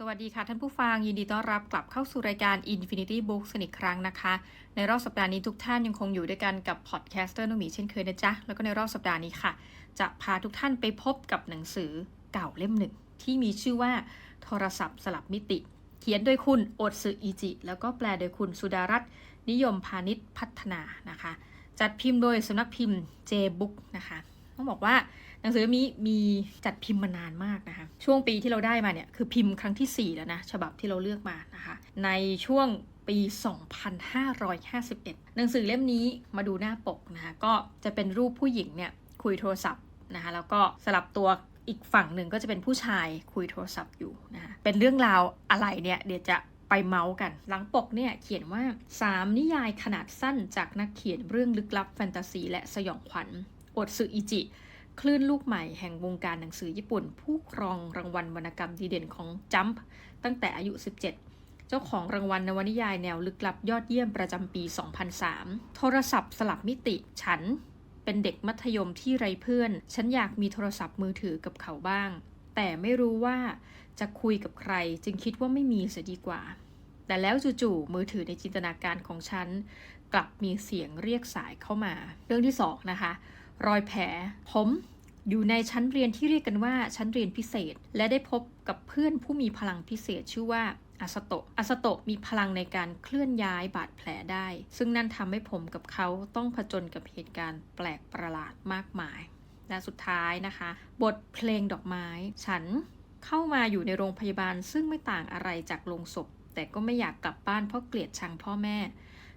สวัสดีค่ะท่านผู้ฟังยินดีต้อนรับกลับเข้าสู่รายการ Infinity Books อีกครั้งนะคะ ในรอบสัปดาห์นี้ทุกท่านยังคงอยู่ด้วยกันกับพอดแคสเตอร์โนมีเช่นเคยนะจ๊ะ แล้วก็ในรอบสัปดาห์นี้ค่ะ จะพาทุกท่านไปพบกับหนังสือเก่าเล่มหนึ่ง ที่มีชื่อว่าโทรศัพท์สลับมิติ เขียนโดยคุณโอตสึอิจิ แล้วก็แปลโดยคุณสุดารัตน์นิยมพาณิชพัฒนานะคะ จัดพิมพ์โดยสำนักพิมพ์ J Book นะคะ ต้องบอกว่าหนังสือมีมีจัดพิมพ์มานานมากนะคะ ช่วงปีที่เราได้มาเนี่ยคือพิมพ์ครั้งที่ 4 แล้วนะฉบับที่เราเลือกมานะคะ ในช่วงปี 2551 หนังสือเล่มนี้มาดูหน้าปกนะคะก็จะเป็นรูปผู้หญิงเนี่ยคุยโทรศัพท์นะคะแล้วก็สลับตัวอีกฝั่งหนึ่งก็จะเป็นผู้ชายคุยโทรศัพท์อยู่นะคะเป็นเรื่องราวอะไรเนี่ยเดี๋ยวจะไปเมาส์กัน หลังปกเนี่ยเขียนว่า 3 นิยายขนาดสั้นจากนักเขียนเรื่องลึกลับแฟนตาซีและสยองขวัญ โอดสึอิจิ คลื่นลูกใหม่แห่งวงการหนังสือญี่ปุ่น ผู้ครองรางวัลวรรณกรรมดีเด่นของจัมป์ตั้งแต่อายุ 17 เจ้าของรางวัลนวนิยายแนวลึกลับยอดเยี่ยมประจำปี 2003 โทรศัพท์สลับมิติฉัน เป็นเด็กมัธยมที่ไรเพื่อน ฉันอยากมีโทรศัพท์มือถือกับเขาบ้าง แต่ไม่รู้ว่าจะคุยกับใครจึงคิดว่าไม่มีเสียดีกว่า แต่แล้วจู่ๆมือถือในจินตนาการของฉันกลับมีเสียงเรียกสายเข้ามา เรื่องที่สองนะคะ รอยแผล ผมอยู่ในชั้นเรียนที่เรียกกันว่าชั้นเรียนพิเศษ และได้พบกับเพื่อนผู้มีพลังพิเศษชื่อว่าอาสโตะอาสโตะมีพลังในการเคลื่อนย้ายบาดแผลได้ ซึ่งนั่นทำให้ผมกับเขาต้องผจญกับเหตุการณ์แปลกประหลาดมากมาย และสุดท้ายนะคะ บทเพลงดอกไม้ ฉันเข้ามาอยู่ในโรงพยาบาลซึ่งไม่ต่างอะไรจากโรงศพ แต่ก็ไม่อยากกลับบ้านเพราะเกลียดชังพ่อแม่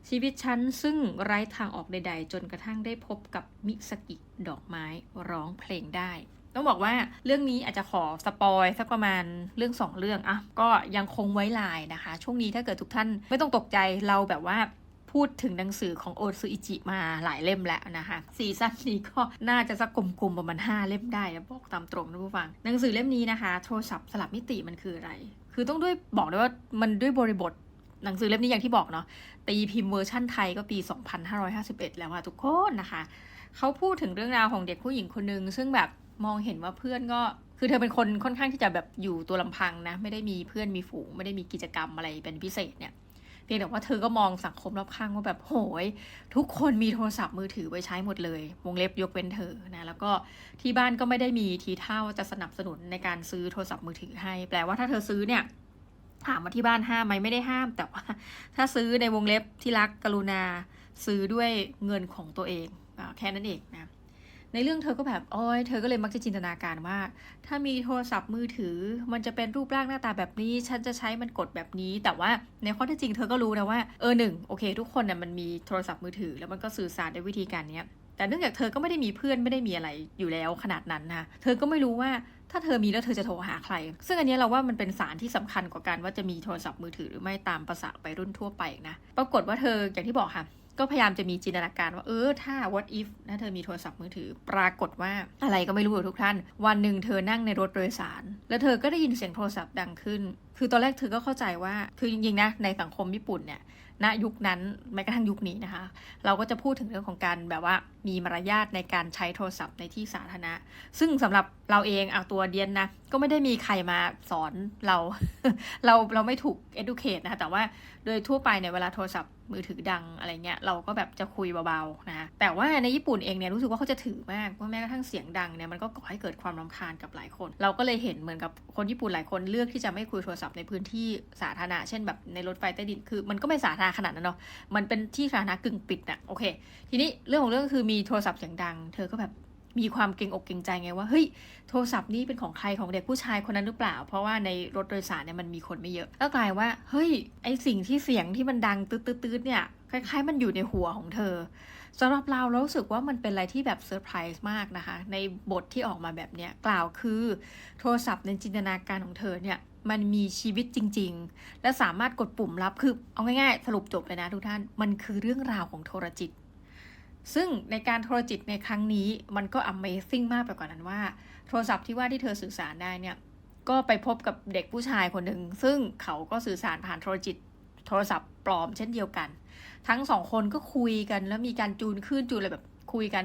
ชีวิตฉันซึ่งไร้ทางออกใด ๆ จนกระทั่งได้พบกับมิสกิดอกไม้ร้องเพลงได้ต้องบอกว่าเรื่องนี้อาจจะขอสปอยสักประมาณเรื่องสองเรื่องอะก็ยังคงไว้ลายนะคะ ช่วงนี้ถ้าเกิดทุกท่านไม่ต้องตกใจเราแบบว่าพูดถึงหนังสือของโอซูอิจิมาหลายเล่มแล้วนะคะซีซั่นนี้ก็น่าจะสักกลมๆประมาณ 5 เล่มได้นะบอกตามตรงนะผู้ฟัง หนังสือเล่มนี้นะคะ โทรศัพท์สลับมิติมันคืออะไร คือต้องด้วยบอกเลยว่ามันด้วยบริบท หนังสือเล่มนี้อย่างที่บอกเนาะตีพิมพ์เวอร์ชั่นไทยก็ปี 2551 แล้วอะทุกคนนะคะ เขาพูดถึงเรื่องราวของเด็กผู้หญิงคนหนึ่งซึ่งแบบมองเห็นว่าเพื่อนก็คือเธอเป็นคนค่อนข้างที่จะแบบอยู่ตัวลำพังนะ ไม่ได้มีเพื่อนมีฝูง ไม่ได้มีกิจกรรมอะไรเป็นพิเศษเนี่ยเพียงแต่ว่าเธอก็มองสังคมรอบข้างว่าแบบโหย ทุกคนมีโทรศัพท์มือถือไว้ใช้หมดเลยวงเล็บยกเว้นเธอนะแล้วก็ที่บ้านก็ไม่ได้มีทีท่าว่าจะสนับสนุนในการซื้อโทรศัพท์มือถือให้ แปลว่าถ้าเธอซื้อเนี่ย ถามว่าที่บ้านห้ามไหมไม่ได้ห้าม แต่ว่าถ้าซื้อในวงเล็บที่รักกรุณาซื้อด้วยเงินของตัวเองอาแค่นั้นเองนะในเรื่องเธอก็แบบโอ้ยเธอก็เลยมักจะจินตนาการว่า ถ้ามีโทรศัพท์มือถือ มันจะเป็นรูปร่างหน้าตาแบบนี้ ฉันจะใช้มันกดแบบนี้ แต่ว่าในข้อเท็จจริงเธอก็รู้นะว่าเออหนึ่งโอเค ทุกคนน่ะมันมีโทรศัพท์มือถือ แล้วมันก็สื่อสารด้วยวิธีการเนี้ย แต่เนื่องจากเธอก็ไม่ได้มีเพื่อนไม่ได้มีอะไรอยู่แล้วขนาดนั้นนะคะเธอก็ไม่รู้ว่าถ้าเธอมีแล้วเธอจะโทรหาใคร ซึ่งอันนี้เราว่ามันเป็นสารที่สำคัญกว่าการว่าจะมีโทรศัพท์มือถือหรือไม่ตามภาษาไปรุ่นทั่วไปนะ ปรากฏว่าเธออย่างที่บอกค่ะ ก็พยายามจะมีจินตนาการว่าเออถ้า what if ถ้าเธอมีโทรศัพท์มือถือ ปรากฏว่าอะไรก็ไม่รู้ทุกท่าน วันหนึ่งเธอนั่งในรถโดยสาร แล้วเธอก็ได้ยินเสียงโทรศัพท์ดังขึ้น คือตอนแรกเธอก็เข้าใจว่า คือจริงๆนะในสังคมญี่ปุ่นเนี่ย ณยุคนั้นแม้กระทั่งยุคนี้นะคะ เราก็จะพูดถึงเรื่องของการแบบว่ามีมารยาทในการใช้โทรศัพท์ในที่สาธารณะ ซึ่งสำหรับเราเองเอาตัวเดียนนะ ก็ไม่ได้มีใครมาสอนเรา เราเราไม่ถูก educate นะคะแต่ว่าโดยทั่วไปเนี่ยเวลาโทรศัพท์มือถือดังอะไรเงี้ยเราก็แบบจะคุยเบาๆนะคะแต่ว่าในญี่ปุ่นเองเนี่ยรู้สึกว่าเขาจะถือมากว่าแม้กระทั่งเสียงดังเนี่ยมันก็ก่อให้เกิดความรำคาญกับหลายคน เราก็เลยเห็นเหมือนกับคนญี่ปุ่นหลายคนเลือกที่จะไม่คุยโทรศัพท์ในพื้นที่สาธารณะเช่นแบบในรถไฟใต้ดินคือ มันก็ไม่สาธารณะขนาดนั้นเนาะมันเป็นที่สาธารณะกึ่งปิดน่ะโอเค ทีนี้เรื่องของเรื่องคือมีโทรศัพท์เสียงดัง เธอก็แบบ มีความเกรงอกเกรงใจไงว่าเฮ้ยโทรศัพท์นี้เป็นของใครของเด็กผู้ชายคนนั้นหรือเปล่า เพราะว่าในรถโดยสารเนี่ยมันมีคนไม่เยอะแล้วกลายว่าเฮ้ยไอสิ่งที่เสียงที่มันดังตืดๆเนี่ยคล้ายๆ มันอยู่ในหัวของเธอสำหรับเราเรารู้สึกว่ามันเป็นอะไรที่แบบเซอร์ไพรส์มากนะคะ ในบทที่ออกมาแบบเนี้ยกล่าวคือโทรศัพท์ในจินตนาการของเธอเนี่ยมันมีชีวิตจริง ๆ และสามารถกดปุ่มรับคือเอาง่ายๆ สรุปจบเลยนะทุกท่าน มันคือเรื่องราวของโทรจิต ซึ่งในการโทรจิตในครั้งนี้มันก็ Amazing มากไปกว่านั้นว่า โทรศัพท์ที่ว่าที่เธอสื่อสารได้เนี่ย ก็ไปพบกับเด็กผู้ชายคนหนึ่ง ซึ่งเขาก็สื่อสารผ่านโทรจิต โทรศัพท์ปลอมเช่นเดียวกัน ทั้งสองคนก็คุยกันแล้วมีการจูนขึ้นจูนอะไรแบบคุยกัน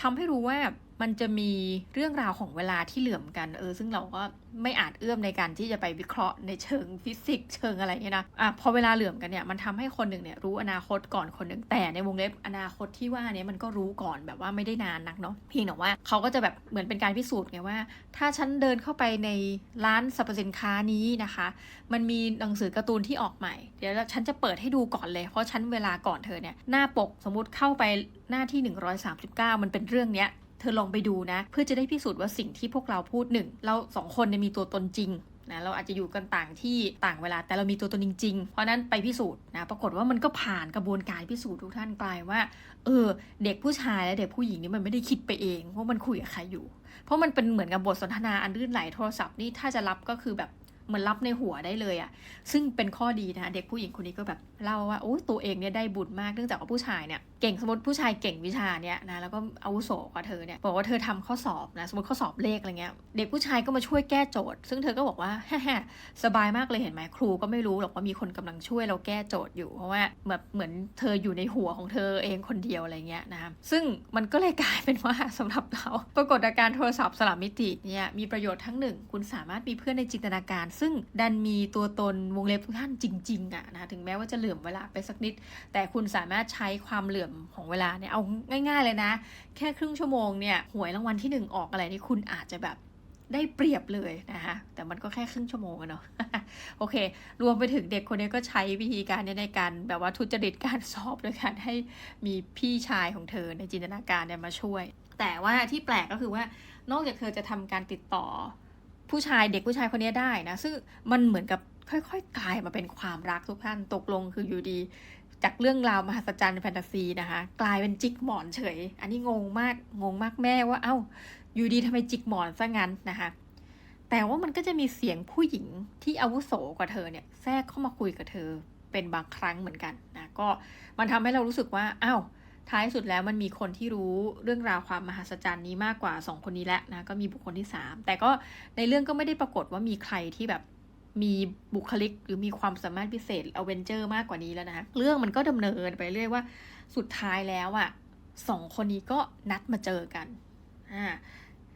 ทำให้รู้ว่า มันจะมีเรื่องราวของเวลาที่เหลื่อมกันเออซึ่งเราก็ไม่อาจเอื้อมในการที่จะไปวิเคราะห์ในเชิงฟิสิกส์เชิงอะไรเนี่ยนะอะพอเวลาเหลื่อมกันเนี่ยมันทำให้คนหนึ่งเนี่ยรู้อนาคตก่อนคนหนึ่งแต่ในวงเล็บอนาคตที่ว่าเนี้มันก็รู้ก่อนแบบว่าไม่ได้นานนักเนาะเพียงแต่ว่าเขาก็จะแบบเหมือนเป็นการพิสูจน์ไงว่า ถ้าฉันเดินเข้าไปในร้านสรรพสินค้านี้นะคะ มันมีหนังสือการ์ตูนที่ออกใหม่ เดี๋ยวฉันจะเปิดให้ดูก่อนเลย เพราะฉันเวลาก่อนเธอเนี่ยหน้าปกสมมติเข้าไปหน้าที่ 139 มันเป็นเรื่องเนี้ย เธอลองไปดูนะ เพื่อจะได้พิสูจน์ว่าสิ่งที่พวกเราพูดหนึ่งเราสองคนเนี่ยมีตัวตนจริงนะเราอาจจะอยู่กันต่างที่ต่างเวลาแต่เรามีตัวตนจริง ๆ เพราะนั้นไปพิสูจน์นะปรากฏว่ามันก็ผ่านกระบวนการพิสูจน์ทุกท่านกลายว่า เออ เด็กผู้ชายและเด็กผู้หญิงนี่มันไม่ได้คิดไปเองว่ามันคุยกับใครอยู่ เพราะมันเป็นเหมือนกับบทสนทนาอันลื่นไหลโทรศัพท์นี่ถ้าจะรับก็คือแบบ เหมือนรับในหัวได้เลยอะซึ่งเป็นข้อดีนะเด็กผู้หญิงคนนี้ก็แบบเล่าว่าโอ้ตัวเองเนี่ยได้บุญมากเนื่องจากว่าผู้ชายเนี่ยเก่งสมมติผู้ชายเก่งวิชาเนี่ยนะแล้วก็อาวุโสกว่าเธอเนี่ยบอกว่าเธอทำข้อสอบนะสมมติข้อสอบเลขอะไรเงี้ยเด็กผู้ชายก็มาช่วยแก้โจทย์ ซึ่งเธอก็บอกว่าฮ่ๆสบายมากเลยเห็นไหมครูก็ไม่รู้หรอกว่ามีคนกำลังช่วยเราแก้โจทย์อยู่เพราะว่าแบบเหมือนเธออยู่ในหัวของเธอเองคนเดียวอะไรเงี้ยนะคะซึ่งมันก็เลยกลายเป็นว่าสำหรับเราปรากฏการโทรศัพท์สลับมิติเนี่ยมีประโยชน์ทั้งหนึ่งคุณสามารถมีเพื่อนในจินตนาการซึ่งดันมีตัวตนวงเล็บทุกท่านจริงๆอะนะถึงแม้ว่าจะเหลื่อมเวลาไปสักนิด แต่คุณสามารถใช้ความเหลื่อมของเวลาเนี่ยเอาง่าย ๆ เลยนะ แค่ครึ่งชั่วโมงเนี่ยหวยรางวัลที่หนึ่งออกอะไรนี่คุณอาจจะแบบได้เปรียบเลยนะคะแต่มันก็แค่ครึ่งชั่วโมงอะเนาะโอเค รวมไปถึงเด็กคนนี้ก็ใช้วิธีการนี้ในการแบบว่าทุจริตการสอบโดยการให้มีพี่ชายของเธอในจินตนาการเนี่ยมาช่วย แต่ว่าที่แปลกก็คือว่านอกจากเธอจะทำการติดต่อ ผู้ชายเด็กผู้ชายคนนี้ได้นะ ซึ่งมันเหมือนกับค่อยๆกลายมาเป็นความรักทุกท่านตกลงคืออยู่ดี จากเรื่องราวมหัศจรรย์แฟนตาซีนะคะ กลายเป็นจิกหมอนเฉย อันนี้งงมากงงมากแม่ว่าเอ้า อยู่ดีทำไมจิกหมอนซะงั้นนะคะแต่ว่ามันก็จะมีเสียงผู้หญิงที่อาวุโสกว่าเธอเนี่ยแทรกเข้ามาคุยกับเธอเป็นบางครั้งเหมือนกันนะก็มันทำให้เรารู้สึกว่าอ้าว ท้ายสุดแล้วมันมีคนที่รู้เรื่องราวความมหัศจรรย์นี้มากกว่า 2 คนนี้แล้วนะก็มีบุคคลที่ 3 แต่ก็ในเรื่องก็ไม่ได้ปรากฏว่ามีใครที่แบบมีบุคลิกหรือมีความสามารถพิเศษอเวนเจอร์มากกว่านี้แล้วนะเรื่องมันก็ดำเนินไปเรื่อยว่าสุดท้ายแล้วอะสองคนนี้ก็นัดมาเจอกันอ่า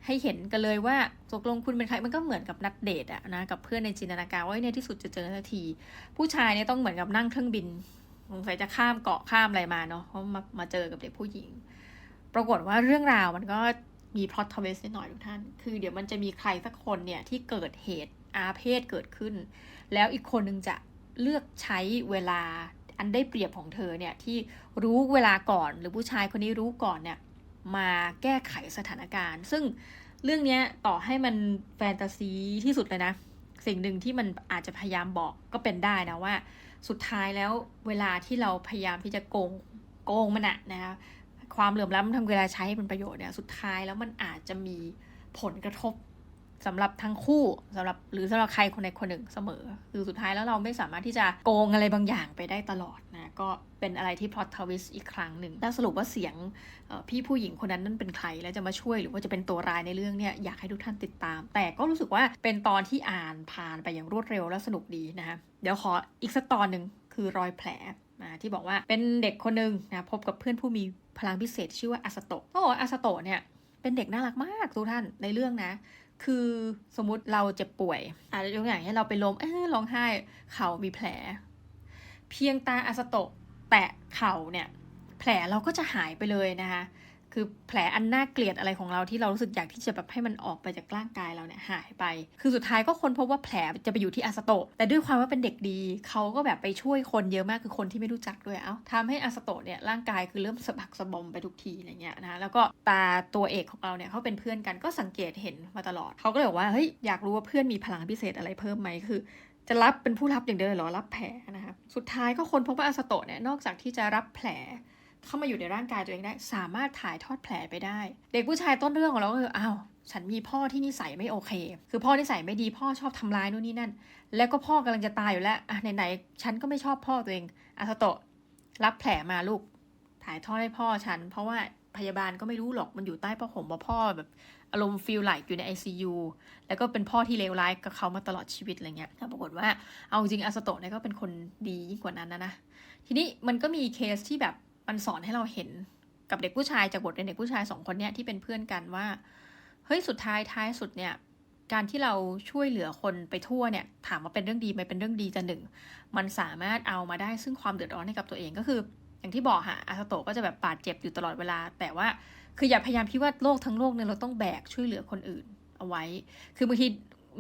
ให้เห็นกันเลยว่าตกลงคุณเป็นใครมันก็เหมือนกับนัดเดทอะนะกับเพื่อนในจินตนาการว่าในที่สุดจะเจอสักที ผู้ชายเนี่ยต้องเหมือนกับนั่งเครื่องบิน สงสัยจะข้ามเกาะข้ามอะไรมาเนาะเพราะมามาเจอกับเด็กผู้หญิง ปรากฏว่าเรื่องราวมันก็มีพล็อตทวิสต์นิดหน่อยทุกท่าน คือเดี๋ยวมันจะมีใครสักคนเนี่ยที่เกิดเหตุอาเพศเกิดขึ้น แล้วอีกคนหนึ่งจะเลือกใช้เวลาอันได้เปรียบของเธอเนี่ยที่รู้เวลาก่อนหรือผู้ชายคนนี้รู้ก่อนเนี่ยมาแก้ไขสถานการณ์ ซึ่งเรื่องนี้ต่อให้มันแฟนตาซีที่สุดเลยนะ สิ่งหนึ่งที่มันอาจจะพยายามบอกก็เป็นได้นะว่า สุดท้ายแล้วเวลาที่เราพยายามที่จะโกงโกงมันอะนะคะความเหลื่อมล้ำทาเวลาใช้ให้เป็นประโยชน์เนี่ยสุดท้ายแล้วมันอาจจะมีผลกระทบสำหรับทั้งคู่สำหรับหรือสำหรับใครคนใดคนหนึ่งเสมอ คือสุดท้ายแล้วเราไม่สามารถที่จะโกงอะไรบางอย่างไปได้ตลอดนะ ก็เป็นอะไรที่พล็อตทวิสอีกครั้งหนึ่งแล้วสรุปว่าเสียงพี่ผู้หญิงคนนั้นนั่นเป็นใคร แล้วจะมาช่วยหรือว่าจะเป็นตัวร้ายในเรื่องเนี่ยอยากให้ทุกท่านติดตาม แต่ก็รู้สึกว่าเป็นตอนที่อ่านผ่านไปอย่างรวดเร็วและสนุกดีนะคะเดี๋ยวขออีกสักตอนหนึ่งคือรอยแผลนะที่บอกว่าเป็นเด็กคนหนึ่งนะพบกับเพื่อนผู้มีพลังพิเศษชื่อว่าอาสโตะก็บอกอาสโตะเนี่ยเป็นเด็กน่ารักมากทุกท่านในเรื่องนะ คือสมมุติเราเจ็บป่วยอาจจะยกอย่างให้เราไปล้มเออร้องไห้เข่ามีแผล เพียงตาอาสโตะ แตะเข่าเนี่ย แผลเราก็จะหายไปเลยนะคะ คือแผลอันน่าเกลียดอะไรของเราที่เรารู้สึกอยากที่จะแบบให้มันออกไปจากร่างกายเราเนี่ยหายไป คือสุดท้ายก็คนพบว่าแผลจะไปอยู่ที่อาสโตะ แต่ด้วยความว่าเป็นเด็กดี เขาก็แบบไปช่วยคนเยอะมากคือคนที่ไม่รู้จักด้วย เอ้าทำให้อาสโตะเนี่ยร่างกายคือเริ่มสะบักสะบอมไปทุกทีอะไรเงี้ยนะ แล้วก็ตาตัวเอกของเราเนี่ยเขาเป็นเพื่อนกันก็สังเกตเห็นมาตลอด เขาก็เลยบอกว่าเฮ้ยอยากรู้ว่าเพื่อนมีพลังพิเศษอะไรเพิ่มไหมคือ จะรับเป็นผู้รับอย่างเดียวหรอรับแผลนะคะสุดท้ายก็คนพบว่าอสโตเนี่ยนอกจากที่จะรับแผลเข้ามาอยู่ในร่างกายตัวเองได้ สามารถถ่ายทอดแผลไปได้ เด็กผู้ชายต้นเรื่องของเราก็คืออ้าวฉันมีพ่อที่นิสัยไม่โอเค คือพ่อนิสัยไม่ดีพ่อชอบทำร้ายนู่นนี่นั่น แล้วก็พ่อกำลังจะตายอยู่แล้วอะไหนๆฉันก็ไม่ชอบพ่อตัวเองอาสโตะรับแผลมาลูก ถ่ายทอดให้พ่อฉัน เพราะว่าพยาบาลก็ไม่รู้หรอกมันอยู่ใต้ผ้าห่มว่าพ่อแบบ อารมณ์ฟีลไลท์อยู่ใน ICU แล้วก็เป็นพ่อที่เลวร้ายกับเขามาตลอดชีวิตอะไรเงี้ยแต่ปรากฏว่าเอาจริงอาสโตะเนี่ยก็เป็นคนดียิ่งกว่านั้นนะนะ ทีนี้มันก็มีเคสที่แบบมันสอนให้เราเห็นกับเด็กผู้ชายจากบทเรียนเด็กผู้ชายสองคนเนี้ยที่เป็นเพื่อนกันว่าเฮ้ยสุดท้ายท้ายสุดเนี่ยการที่เราช่วยเหลือคนไปทั่วเนี่ยถามว่าเป็นเรื่องดีไหมเป็นเรื่องดีจะหนึ่งมันสามารถเอามาได้ซึ่งความเดือดร้อนให้กับตัวเองก็คือ อย่างที่บอกค่ะอาสโตะก็จะแบบบาดเจ็บอยู่ตลอดเวลา แต่ว่า คืออย่าพยายามคิดว่าโลกทั้งโลกเนี่ยเราต้องแบกช่วยเหลือคนอื่นเอาไว้ คือบางที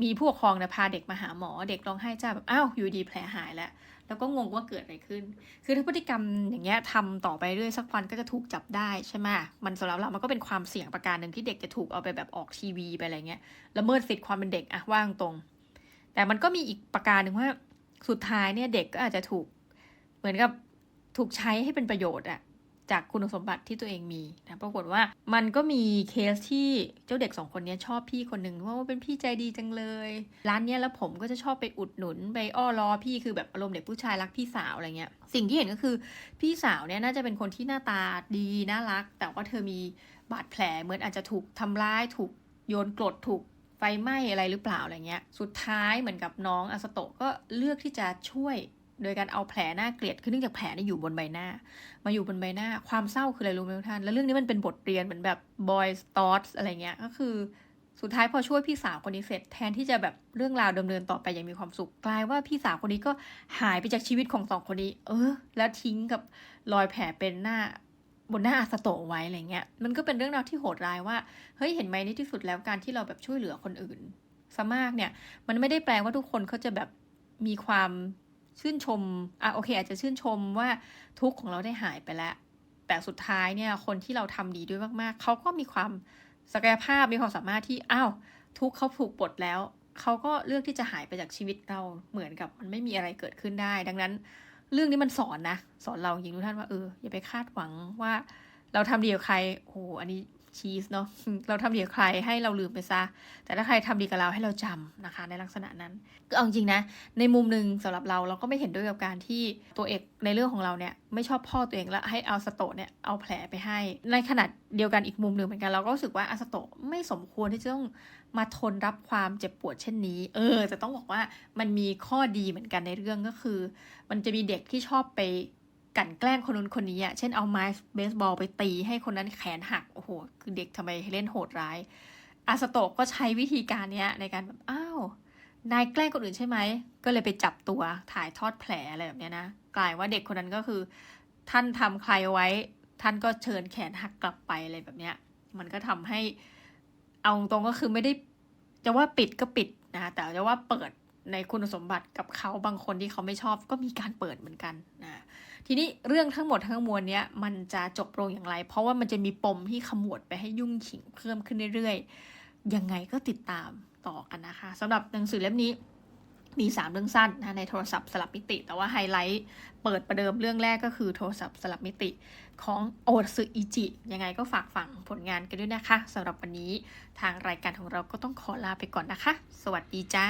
มีผู้ปกครองเนี่ยพาเด็กมาหาหมอ เด็กร้องไห้จ้าแบบอ้าวอยู่ดีแผลหายแล้ว แล้วก็งงว่าเกิดอะไรขึ้น คือถ้าพฤติกรรมอย่างเงี้ยทำต่อไปเรื่อยสักวันก็จะถูกจับได้ใช่ไหมมันสำหรับเรามันก็เป็นความเสี่ยงประการหนึ่งที่เด็กจะถูกเอาไปแบบออกทีวีไปอะไรเงี้ยละเมิดสิทธิ์ความเป็นเด็กอะว่างตรง แต่มันก็มีอีกประการหนึ่งว่าสุดท้ายเนี่ยเด็กก็อาจจะถูก เหมือนกับถูกใช้ให้เป็นประโยชน์อะ จากคุณสมบัติที่ตัวเองมีนะปรากฏว่ามันก็มีเคสที่เจ้าเด็กสองคนนี้ชอบพี่คนหนึ่งว่าเป็นพี่ใจดีจังเลย ร้านเนี้ยแล้วผมก็จะชอบไปอุดหนุนไปอ้อล้อพี่คือแบบอารมณ์เด็กผู้ชายรักพี่สาวอะไรเงี้ยสิ่งที่เห็นก็คือพี่สาวเนี่ยน่าจะเป็นคนที่หน้าตาดีน่ารัก แต่ว่าเธอมีบาดแผลเหมือนอาจจะถูกทำร้ายถูกโยนกรดถูกไฟไหม้อะไรหรือเปล่าอะไรเงี้ย สุดท้ายเหมือนกับน้องอาสโตะก็เลือกที่จะช่วย โดยการเอาแผลหน้าเกลียดคือเนื่องจากแผลนี่อยู่บนใบหน้า มาอยู่บนใบหน้า ความเศร้าคืออะไรรู้ไหมทุกท่าน แล้วเรื่องนี้มันเป็นบทเรียนเหมือนแบบ boys thoughts อะไรเงี้ย ก็คือสุดท้ายพอช่วยพี่สาวคนนี้เสร็จแทนที่จะแบบเรื่องราวดำเนินต่อไปอย่างมีความสุขกลายว่าพี่สาวคนนี้ก็หายไปจากชีวิตของสองคนนี้ เออ แล้วทิ้งกับรอยแผลเป็นหน้าบนหน้าอาสโตะไว้อะไรเงี้ย มันก็เป็นเรื่องราวที่โหดร้ายว่า เฮ้ย เห็นไหมในที่สุดแล้วการที่เราแบบช่วยเหลือคนอื่นซะมากเนี่ย มันไม่ได้แปลว่าทุกคนเขาจะแบบมีความ ชื่นชมอะโอเค อาจจะชื่นชมว่าทุกข์ของเราได้หายไปแล้ว แต่สุดท้ายเนี่ยคนที่เราทำดีด้วยมากๆ เขาก็มีความศักยภาพมีความสามารถที่อ้าวทุกข์เขาถูกปลดแล้ว เขาก็เลือกที่จะหายไปจากชีวิตเราเหมือนกับมันไม่มีอะไรเกิดขึ้นได้ ดังนั้น เรื่องนี้มันสอนนะ สอนเราจริงทุกท่านว่าเอออย่าไปคาดหวังว่าเราทำดีกับใครโอ้โหอันนี้ ชีสเนาะเราทำดีกับใครให้เราลืมไปซะ แต่ถ้าใครทำดีกับเราให้เราจำนะคะ ในลักษณะนั้นก็เอาจริงนะ ในมุมหนึ่งสำหรับเราเราก็ไม่เห็นด้วยกับการที่ตัวเอกในเรื่องของเราเนี่ยไม่ชอบพ่อตัวเองแล้วให้เอาสโตเนี่ยเอาแผลไปให้ ในขณะเดียวกันอีกมุมหนึ่งเหมือนกันเราก็รู้สึกว่าอาสโตไม่สมควรที่จะต้องมาทนรับความเจ็บปวดเช่นนี้ เออแต่ต้องบอกว่ามันมีข้อดีเหมือนกันในเรื่องก็คือ มันจะมีเด็กที่ชอบไป กันแกล้งคนนู้นคนนี้อะ เช่นเอาไม้เบสบอลไปตีให้คนนั้นแขนหัก โอ้โห คือเด็กทำไมเล่นโหดร้าย อาสโตะก็ใช้วิธีการเนี้ยในการแบบ อ้าว นายแกล้งคนอื่นใช่ไหม ก็เลยไปจับตัวถ่ายทอดแผลอะไรแบบเนี้ยนะ กลายว่าเด็กคนนั้นก็คือ ท่านทำใครไว้ ท่านก็เชิญแขนหักกลับไปอะไรแบบเนี้ย มันก็ทำให้ เอาตรงก็คือไม่ได้ จะว่าปิดก็ปิดนะ แต่จะว่าเปิดในคุณสมบัติกับเขาบางคนที่เขาไม่ชอบก็มีการเปิดเหมือนกันนะ ทีนี้เรื่องทั้งหมดทั้งมวลเนี้ยมันจะจบลงอย่างไร เพราะว่ามันจะมีปมที่ขมวดไปให้ยุ่งขิงเพิ่มขึ้นเรื่อยๆ ยังไงก็ติดตามต่อกันนะคะสำหรับหนังสือเล่มนี้มี 3 เรื่องสั้นนะในโทรศัพท์สลับมิติ แต่ว่าไฮไลท์เปิดประเดิมเรื่องแรกก็คือโทรศัพท์สลับมิติของโอซึอิจิ ยังไงก็ฝากฝังผลงานกันด้วยนะคะสำหรับวันนี้ทางรายการของเราก็ต้องขอลาไปก่อนนะคะ สวัสดีจ้า